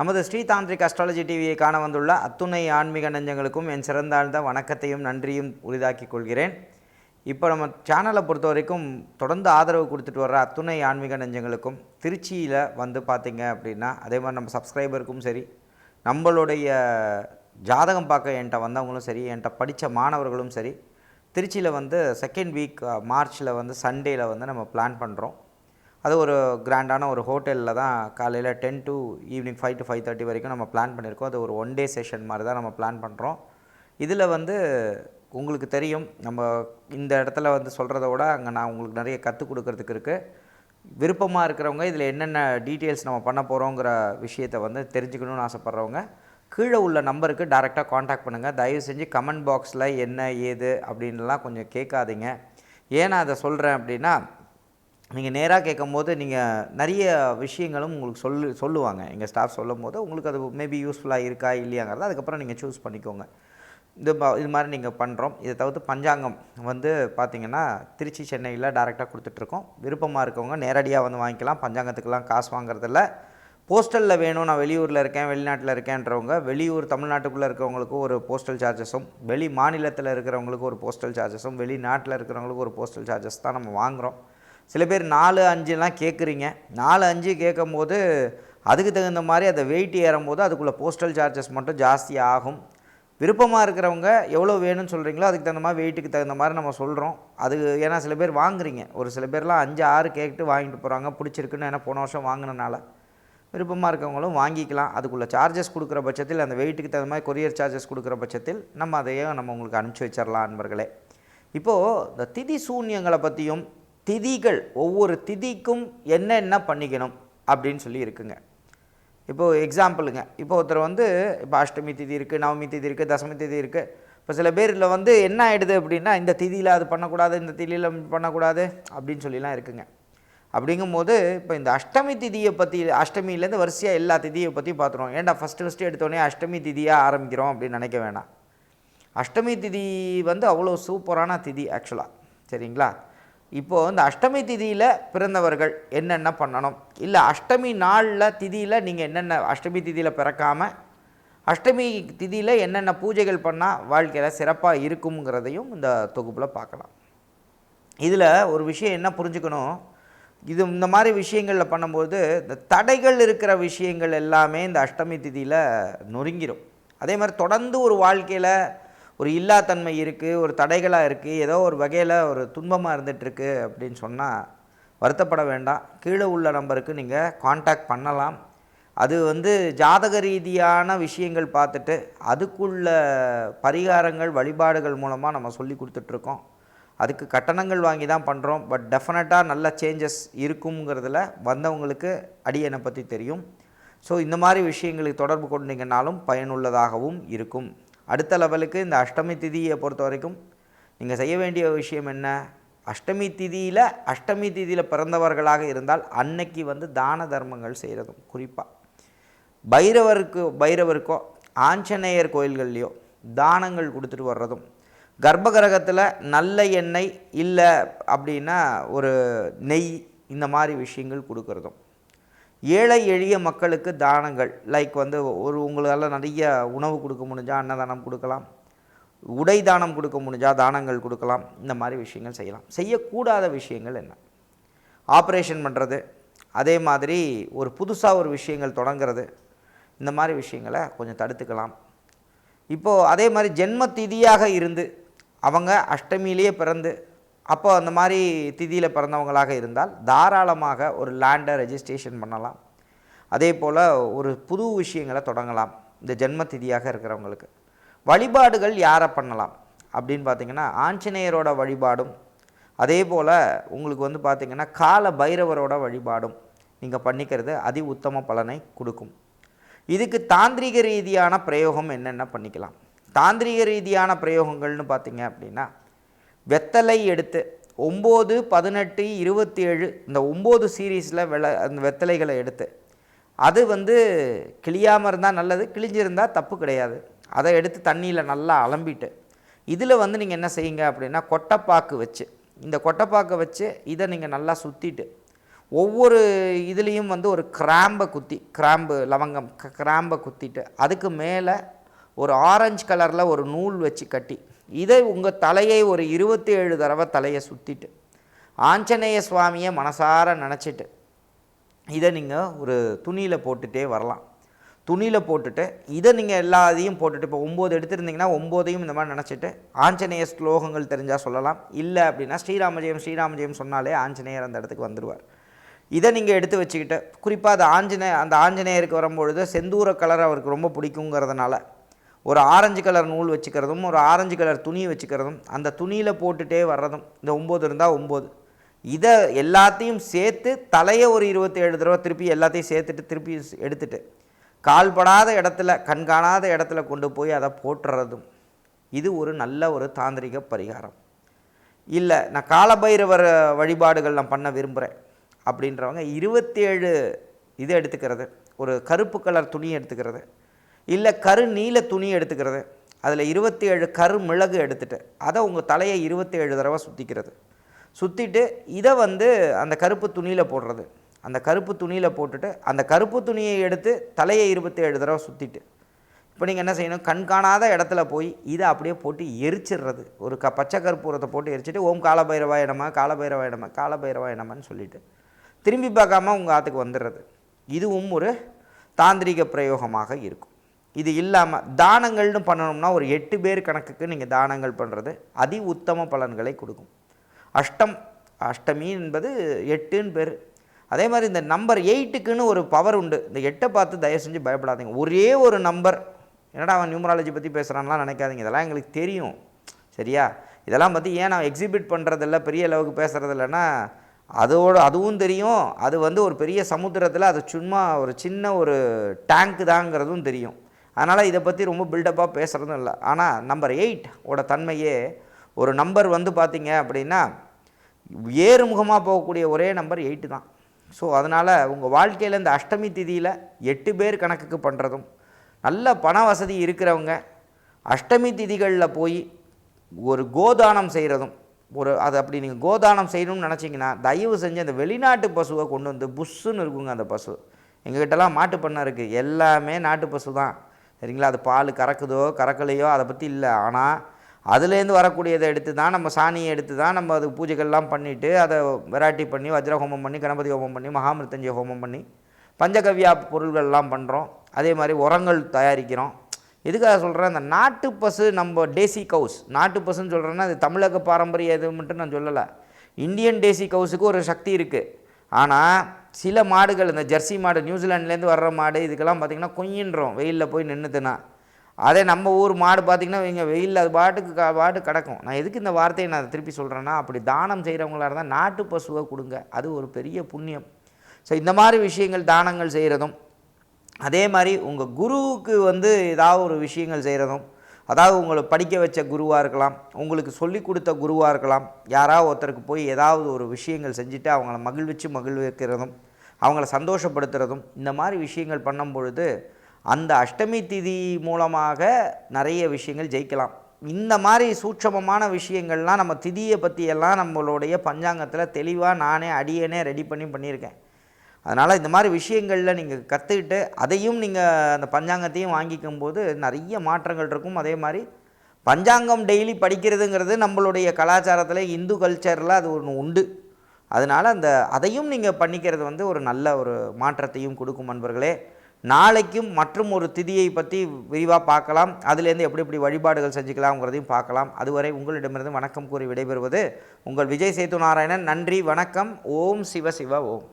நமது ஸ்ரீதாந்திரிக் அஸ்ட்ராலஜி டிவியை காண வந்துள்ள அத்துணை ஆன்மீக நெஞ்சங்களுக்கும் என் சிறந்தாழ்ந்த வணக்கத்தையும் நன்றியும் உரிதாக்கிக் கொள்கிறேன். இப்போ நம்ம சேனலை பொறுத்த வரைக்கும் தொடர்ந்து ஆதரவு கொடுத்துட்டு வர்ற அத்துணை ஆன்மீக நெஞ்சங்களுக்கும் திருச்சியில் வந்து பார்த்திங்க அப்படின்னா அதே மாதிரி நம்ம சப்ஸ்கிரைபருக்கும் சரி நம்மளுடைய ஜாதகம் பார்க்க என்கிட்ட வந்தவங்களும் சரி என்கிட்ட படித்த மாணவர்களும் சரி திருச்சியில் வந்து செகண்ட் வீக் மார்ச்சில் வந்து சண்டேயில் வந்து நம்ம பிளான் பண்ணுறோம் அது ஒரு கிராண்டான ஒரு ஹோட்டலில் தான் காலையில் ten to evening five to five thirty வரைக்கும் நம்ம பிளான் பண்ணியிருக்கோம். அது ஒரு ஒன் டே செஷன் மாதிரி தான் நம்ம பிளான் பண்ணுறோம். இதில் வந்து உங்களுக்கு தெரியும் நம்ம இந்த இடத்துல வந்து சொல்கிறத விட அங்கே நான் உங்களுக்கு நிறைய கற்றுக் கொடுக்கறதுக்கு இருக்குது விருப்பமாக இருக்கிறவங்க இதில் என்னென்ன டீட்டெயில்ஸ் நம்ம பண்ண போகிறோங்கிற விஷயத்தை வந்து தெரிஞ்சுக்கணும்னு ஆசைப்பட்றவங்க கீழே உள்ள நம்பருக்கு டேரெக்டாக காண்டாக்ட் பண்ணுங்கள். தயவு செஞ்சு கமெண்ட் பாக்ஸில் என்ன ஏது அப்படின்லாம் கொஞ்சம் கேட்காதீங்க. ஏன் நான் அதை சொல்கிறேன் அப்படின்னா நீங்கள் நேராக கேட்கும்போது நீங்கள் நிறைய விஷயங்களும் உங்களுக்கு சொல்லு சொல்லுவாங்க. எங்கள் ஸ்டாஃப் சொல்லும் போது உங்களுக்கு அது மேபி யூஸ்ஃபுல்லாக இருக்கா இல்லையாங்கிறத அதுக்கப்புறம் நீங்கள் சூஸ் பண்ணிக்கோங்க. இது இது மாதிரி நீங்கள் பண்ணுறோம் இதை தவிர்த்து பஞ்சாங்கம் வந்து பார்த்திங்கன்னா திருச்சி சென்னையில் டேரெக்டாக கொடுத்துட்ருக்கோம். விருப்பமாக இருக்கவங்க நேரடியாக வந்து வாங்கிக்கலாம். பஞ்சாங்கத்துக்கெல்லாம் காசு வாங்குறதில்ல. போஸ்டலில் வேணும். நான் வெளியூரில் இருக்கேன் வெளிநாட்டில் இருக்கேன்றவங்க வெளியூர் தமிழ்நாட்டுக்குள்ளே இருக்கிறவங்களுக்கு ஒரு போஸ்டல் சார்ஜஸும் வெளி மாநிலத்தில் இருக்கிறவங்களுக்கு ஒரு போஸ்டல் சார்ஜஸும் வெளிநாட்டில் இருக்கிறவங்களுக்கு ஒரு போஸ்டல் சார்ஜஸ் தான் நம்ம வாங்குகிறோம் சில பேர் நாலு அஞ்சுலாம் கேட்குறீங்க. நாலு அஞ்சு கேட்கும்போது அதுக்கு தகுந்த மாதிரி அதை வெயிட் ஏறும்போது அதுக்குள்ளே போஸ்டல் சார்ஜஸ் மட்டும் ஜாஸ்தி ஆகும். விருப்பமாக இருக்கிறவங்க எவ்வளோ வேணும்னு சொல்கிறீங்களோ அதுக்கு தகுந்த மாதிரி வெயிட்டுக்கு தகுந்த மாதிரி நம்ம சொல்கிறோம் அது ஏன்னா சில பேர் வாங்குறீங்க. ஒரு சில பேர்லாம் அஞ்சு ஆறு கேட்டு வாங்கிட்டு போகிறாங்க பிடிச்சிருக்குன்னு ஏன்னா போன வருஷம் வாங்கினனால. விருப்பமாக இருக்கவங்களும் வாங்கிக்கலாம். அதுக்குள்ளே சார்ஜஸ் கொடுக்குற பட்சத்தில் அந்த வெயிட்டுக்கு தகுந்த மாதிரி கொரியர் சார்ஜஸ் கொடுக்குற பட்சத்தில் நம்ம அதையும் நம்ம உங்களுக்கு அனுப்பிச்சி வச்சிடலாம் நண்பர்களே. இப்போது இந்த திதி சூன்யங்களை பற்றியும் திதிகள் ஒவ்வொரு திதிக்கும் என்னென்ன பண்ணிக்கணும் அப்படின்னு சொல்லி இருக்குங்க. இப்போது எக்ஸாம்பிளுங்க இப்போ ஒருத்தர் வந்து இப்போ அஷ்டமி திதி இருக்குது நவமி திதி இருக்குது தசமி திதி இருக்குது இப்போ சில பேரில் வந்து என்ன ஆகிடுது அப்படின்னா இந்த திதியில் அது பண்ணக்கூடாது இந்த திதியில் பண்ணக்கூடாது அப்படின்னு சொல்லிலாம் இருக்குங்க. அப்படிங்கும்போது இப்போ இந்த அஷ்டமி திதியை பற்றி அஷ்டமியிலேருந்து வரிசையாக எல்லா திதியை பற்றி பார்த்துருவோம் ஏன்டா ஃபஸ்ட்டு ஃபஸ்ட்டு எடுத்தோடனே அஷ்டமி திதியாக ஆரம்பிக்கிறோம் அப்படின்னு நினைக்க வேணாம். அஷ்டமி திதி வந்து அவ்வளோ சூப்பரான திதி ஆக்சுவலாக சரிங்களா? இப்போது இந்த அஷ்டமி திதியில் பிறந்தவர்கள் என்னென்ன பண்ணணும்? இல்லை அஷ்டமி நாளில் திதியில் நீங்கள் என்னென்ன அஷ்டமி திதியில் பிறக்காமல் அஷ்டமி திதியில் என்னென்ன பூஜைகள் பண்ணால் வாழ்க்கையில் சிறப்பாக இருக்குங்கிறதையும் இந்த தொகுப்பில் பார்க்கலாம். இதில் ஒரு விஷயம் என்ன புரிஞ்சுக்கணும்? இது இந்த மாதிரி விஷயங்களில் பண்ணும்போது இந்த தடைகள் இருக்கிற விஷயங்கள் எல்லாமே இந்த அஷ்டமி திதியில் நொறுங்கிடும் அதே மாதிரி தொடர்ந்து ஒரு வாழ்க்கையில் ஒரு இல்லாத்தன்மை இருக்குது ஒரு தடைகளாக இருக்குது ஏதோ ஒரு வகையில் ஒரு துன்பமாக இருந்துகிட்ருக்கு அப்படின்னு சொன்னால் வருத்தப்பட வேண்டாம். கீழே உள்ள நம்பருக்கு நீங்கள் காண்டாக்ட் பண்ணலாம். அது வந்து ஜாதக ரீதியான விஷயங்கள் பார்த்துட்டு அதுக்குள்ள பரிகாரங்கள் வழிபாடுகள் மூலமாக நம்ம சொல்லி கொடுத்துட்ருக்கோம். அதுக்கு கட்டணங்கள் வாங்கி தான் பண்ணுறோம் பட் டெஃபினட்டாக நல்ல சேஞ்சஸ் இருக்குங்கிறதுல வந்தவங்களுக்கு அடியனை பற்றி தெரியும். ஸோ இந்த மாதிரி விஷயங்களுக்கு தொடர்பு கொண்டீங்கன்னாலும் பயனுள்ளதாகவும் இருக்கும். அடுத்த லெவலுக்கு இந்த அஷ்டமி திதியை பொறுத்த வரைக்கும் நீங்கள் செய்ய வேண்டிய விஷயம் என்ன? அஷ்டமி திதியில் அஷ்டமி திதியில் பிறந்தவர்களாக இருந்தால் அன்னைக்கு வந்து தான தர்மங்கள் செய்கிறதும் குறிப்பாக பைரவருக்கு பைரவருக்கோ ஆஞ்சநேயர் கோயில்கள்லையோ தானங்கள் கொடுத்துட்டு வர்றதும் கர்ப்பகிரகத்தில் நல்ல எண்ணெய் இல்லை அப்படின்னா ஒரு நெய் இந்த மாதிரி விஷயங்கள் கொடுக்குறதும் ஏழை எளிய மக்களுக்கு தானங்கள். லைக் வந்து ஒரு உங்களால் நிறைய உணவு கொடுக்க முடிஞ்சால் அன்னதானம் கொடுக்கலாம். உடை தானம் கொடுக்க முடிஞ்சால் தானங்கள் கொடுக்கலாம். இந்த மாதிரி விஷயங்கள் செய்யலாம். செய்யக்கூடாத விஷயங்கள் என்ன? ஆப்ரேஷன் பண்ணுறது அதே மாதிரி ஒரு புதுசாக ஒரு விஷயங்கள் தொடங்குறது. இந்த மாதிரி விஷயங்களை கொஞ்சம் தடுத்துக்கலாம். இப்போது அதே மாதிரி ஜென்ம திதியாக இருந்து அவங்க அஷ்டமியிலேயே பிறந்து அப்போ அந்த மாதிரி திதியில் பிறந்தவங்களாக இருந்தால் தாராளமாக ஒரு லேண்டை ரெஜிஸ்ட்ரேஷன் பண்ணலாம். அதே போல் ஒரு புது விஷயங்களை தொடங்கலாம் இந்த ஜென்ம திதியாக இருக்கிறவங்களுக்கு. வழிபாடுகள் யாரை பண்ணலாம் அப்படின்னு பார்த்தீங்கன்னா ஆஞ்சநேயரோட வழிபாடும் அதே போல் உங்களுக்கு வந்து பார்த்திங்கன்னா கால பைரவரோட வழிபாடும் நீங்கள் பண்ணிக்கிறது அதி உத்தம பலனை கொடுக்கும். இதுக்கு தாந்திரிக ரீதியான பிரயோகம் என்னென்ன பண்ணிக்கலாம்? தாந்திரிக ரீதியான பிரயோகங்கள்னு பார்த்திங்க அப்படின்னா வெத்தலை எடுத்து ஒம்பது பதினெட்டு இருபத்தி ஏழு இந்த ஒம்பது சீரீஸில் வெள அந்த வெத்தலைகளை எடுத்து அது வந்து கிளியாமல் இருந்தால் நல்லது கிழிஞ்சிருந்தால் தப்பு கிடையாது. அதை எடுத்து தண்ணியில் நல்லா அலம்பிட்டு இதில் வந்து நீங்கள் என்ன செய்யுங்க அப்படின்னா கொட்டைப்பாக்கு வச்சு இந்த கொட்டைப்பாக்கை வச்சு இதை நீங்கள் நல்லா சுற்றிட்டு ஒவ்வொரு இதுலேயும் வந்து ஒரு கிராம்பை குத்தி கிராம்பு லவங்கம் கிராம்பை குத்திட்டு அதுக்கு மேலே ஒரு ஆரஞ்சு கலரில் ஒரு நூல் வச்சு கட்டி இதை உங்கள் தலையை ஒரு இருபத்தி ஏழு தடவை தலையை சுற்றிட்டு ஆஞ்சநேய சுவாமியை மனசார நினச்சிட்டு இதை நீங்கள் ஒரு துணியில் போட்டுகிட்டே வரலாம். துணியில் போட்டுட்டு இதை நீங்கள் எல்லா இதையும் போட்டுட்டு இப்போ ஒம்பது எடுத்துருந்தீங்கன்னா ஒம்போதையும் இந்த மாதிரி நினச்சிட்டு ஆஞ்சநேய ஸ்லோகங்கள் தெரிஞ்சால் சொல்லலாம். இல்லை அப்படின்னா ஸ்ரீராமஜெயம் ஸ்ரீராமஜெயம் சொன்னாலே ஆஞ்சநேயர் அந்த இடத்துக்கு வந்துடுவார் இதை நீங்கள் எடுத்து வச்சுக்கிட்டு குறிப்பாக அது ஆஞ்சநேய அந்த ஆஞ்சநேயருக்கு வரும்பொழுது செந்தூர கலர் அவருக்கு ரொம்ப பிடிக்குங்கிறதுனால ஒரு ஆரஞ்சு கலர் நூல் வச்சுக்கிறதும் ஒரு ஆரஞ்சு கலர் துணி வச்சுக்கிறதும் அந்த துணியில் போட்டுகிட்டே வர்றதும் இந்த ஒம்பது இருந்தால் ஒம்பது. இதை எல்லாத்தையும் சேர்த்து தலையை ஒரு இருபத்தேழு தடவை திருப்பி எல்லாத்தையும் சேர்த்துட்டு திருப்பி எடுத்துட்டு கால்படாத இடத்துல கண்காணாத இடத்துல கொண்டு போய் அதை போட்டுறதும் இது ஒரு நல்ல ஒரு தாந்திரிக பரிகாரம். இல்லை நான் காலபைரவர் வழிபாடுகள் நான் பண்ண விரும்புகிறேன் அப்படின்றவங்க இருபத்தேழு இது எடுத்துக்கிறது ஒரு கருப்பு கலர் துணி எடுத்துக்கிறது. இல்லை கரு நீல துணி எடுத்துக்கிறது. அதில் இருபத்தி ஏழு கரு மிளகு எடுத்துகிட்டு அதை உங்கள் தலையை இருபத்தி ஏழு தடவை சுற்றிக்கிறது சுற்றிட்டு இதை வந்து அந்த கருப்பு துணியில் போடுறது. அந்த கருப்பு துணியில் போட்டுட்டு அந்த கருப்பு துணியை எடுத்து தலையை இருபத்தேழு தடவை சுற்றிட்டு இப்போ நீங்கள் என்ன செய்யணும்? கண்காணாத இடத்துல போய் இதை அப்படியே போட்டு எரிச்சிடுறது ஒரு க பச்சை கற்பூரத்தை போட்டு எரிச்சிட்டு ஓம் காலபைரவா இடமா காலபைரவா இடமா காலபைரவா இடமான்னு சொல்லிட்டு திரும்பி பார்க்காம உங்கள் ஆற்றுக்கு வந்துடுறது இதுவும் ஒரு தாந்திரிக பிரயோகமாக இருக்கும். இது இல்லாமல் தானங்கள்னு பண்ணணும்னா ஒரு எட்டு பேர் கணக்குக்கு நீங்கள் தானங்கள் பண்ணுறது அதி உத்தம பலன்களை கொடுக்கும். அஷ்டம் அஷ்டமி என்பது எட்டுன்னு பேர். அதே மாதிரி இந்த நம்பர் எயிட்டுக்குன்னு ஒரு பவர் உண்டு. இந்த எட்டை பார்த்து தயவு செஞ்சு பயப்படாதீங்க. ஒரே ஒரு நம்பர் என்னடா அவன் நியூமராலஜி பற்றி பேசுகிறான்லாம் நினைக்காதீங்க. இதெல்லாம் எங்களுக்கு தெரியும். சரியா? இதெல்லாம் பற்றி ஏன் நான் எக்ஸிபிட் பண்ணுறதில்ல பெரிய அளவுக்கு பேசுகிறது இல்லைன்னா அதோட அதுவும் தெரியும். அது வந்து ஒரு பெரிய சமுத்திரத்தில் அது சும்மா ஒரு சின்ன ஒரு டேங்க் தாங்கிறதும் தெரியும். அதனால் இதை பற்றி ரொம்ப பில்டப்பாக பேசுகிறதும் இல்லை. ஆனால் நம்பர் எயிட் ஓட தன்மையே ஒரு நம்பர் வந்து பார்த்தீங்க அப்படின்னா ஏறுமுகமாக போகக்கூடிய ஒரே நம்பர் எயிட்டு தான். ஸோ அதனால் உங்கள் வாழ்க்கையில் இந்த அஷ்டமி திதியில் எட்டு பேர் கணக்குக்கு பண்ணுறதும் நல்ல பண வசதி இருக்கிறவங்க அஷ்டமி திதிகளில் போய் ஒரு கோதானம் செய்கிறதும் ஒரு அது அப்படி நீங்கள் கோதானம் செய்யணும்னு நினச்சிங்கன்னா தயவு செஞ்சு அந்த வெளிநாட்டு பசுவை கொண்டு வந்து புஷ்ஷுன்னு இருக்குங்க அந்த பசு. எங்ககிட்டலாம் மாட்டு பண்ணை இருக்குது எல்லாமே நாட்டு பசு தான். சரிங்களா? அது பால் கறக்குதோ கறக்கலையோ அதை பற்றி இல்லை. ஆனால் அதுலேருந்து வரக்கூடியதை எடுத்து தான் நம்ம சாணியை எடுத்து தான் நம்ம அது பூஜைகள்லாம் பண்ணிவிட்டு அதை விராட்டி பண்ணி வஜ்ர ஹோமம் பண்ணி கணபதி ஹோமம் பண்ணி மகாமிருத்தஞ்சய ஹோமம் பண்ணி பஞ்சகவ்யா பொருள்கள்லாம் பண்ணுறோம் அதே மாதிரி உரங்கள் தயாரிக்கிறோம். எதுக்காக சொல்கிறேன் அந்த நாட்டு பசு நம்ம டேசி கவுஸ். நாட்டு பசுன்னு சொல்கிறேன்னா அது தமிழக பாரம்பரிய இது மட்டும் நான் சொல்லலை. இந்தியன் டேசி கவுஸுக்கு ஒரு சக்தி இருக்குது ஆனால் சில மாடுகள் இந்த ஜெர்சி மாடு நியூசிலாண்ட்லேருந்து வர்ற மாடு இதுக்கெல்லாம் பார்த்திங்கன்னா கொய்யின்றோம் வெயிலில் போய் நின்றுதுன்னா அதே நம்ம ஊர் மாடு பார்த்திங்கன்னா இங்கே வெயிலில் அது பாட்டுக்கு க பாட்டு கிடக்கும். நான் எதுக்கு இந்த வார்த்தையை நான் திருப்பி சொல்கிறேன்னா அப்படி தானம் செய்கிறவங்களா இருந்தால் நாட்டு பசுவை கொடுங்க. அது ஒரு பெரிய புண்ணியம். ஸோ இந்த மாதிரி விஷயங்கள் தானங்கள் செய்கிறதும் அதே மாதிரி உங்கள் குருவுக்கு வந்து ஏதாவது ஒரு விஷயங்கள் செய்கிறதும் அதாவது உங்களை படிக்க வச்ச குருவாக இருக்கலாம் உங்களுக்கு சொல்லி கொடுத்த குருவாக இருக்கலாம் யாராவது ஒருத்தருக்கு போய் ஏதாவது ஒரு விஷயங்கள் செஞ்சுட்டு அவங்கள மகிழ்விச்சு மகிழ்விக்கிறதும் அவங்கள சந்தோஷப்படுத்துறதும் இந்த மாதிரி விஷயங்கள் பண்ணும் பொழுது அந்த அஷ்டமி திதி மூலமாக நிறைய விஷயங்கள் ஜெயிக்கலாம். இந்த மாதிரி சூட்சமமான விஷயங்கள்லாம் நம்ம திதியை பற்றியெல்லாம் நம்மளுடைய பஞ்சாங்கத்தில் தெளிவாக நானே அடியனே ரெடி பண்ணி பண்ணியிருக்கேன். அதனால் இந்த மாதிரி விஷயங்களில் நீங்கள் கற்றுக்கிட்டு அதையும் நீங்கள் அந்த பஞ்சாங்கத்தையும் வாங்கிக்கும் போது நிறைய மாற்றங்கள் இருக்கும். அதே மாதிரி பஞ்சாங்கம் டெய்லி படிக்கிறதுங்கிறது நம்மளுடைய கலாச்சாரத்தில் இந்து கல்ச்சரில் அது ஒன்று உண்டு. அதனால் அந்த அதையும் நீங்கள் பண்ணிக்கிறது வந்து ஒரு நல்ல ஒரு மாற்றத்தையும் கொடுக்கும் நண்பர்களே. நாளைக்கும் மற்றும் ஒரு திதியை பற்றி விரிவாக பார்க்கலாம். அதுலேருந்து எப்படி எப்படி வழிபாடுகள் செஞ்சுக்கலாம்ங்கிறதையும் பார்க்கலாம். அதுவரை உங்களிடமிருந்து வணக்கம் கூறி விடைபெறுவது உங்கள் விஜய் சேது நாராயணன் நன்றி வணக்கம். ஓம் சிவ சிவ ஓம்.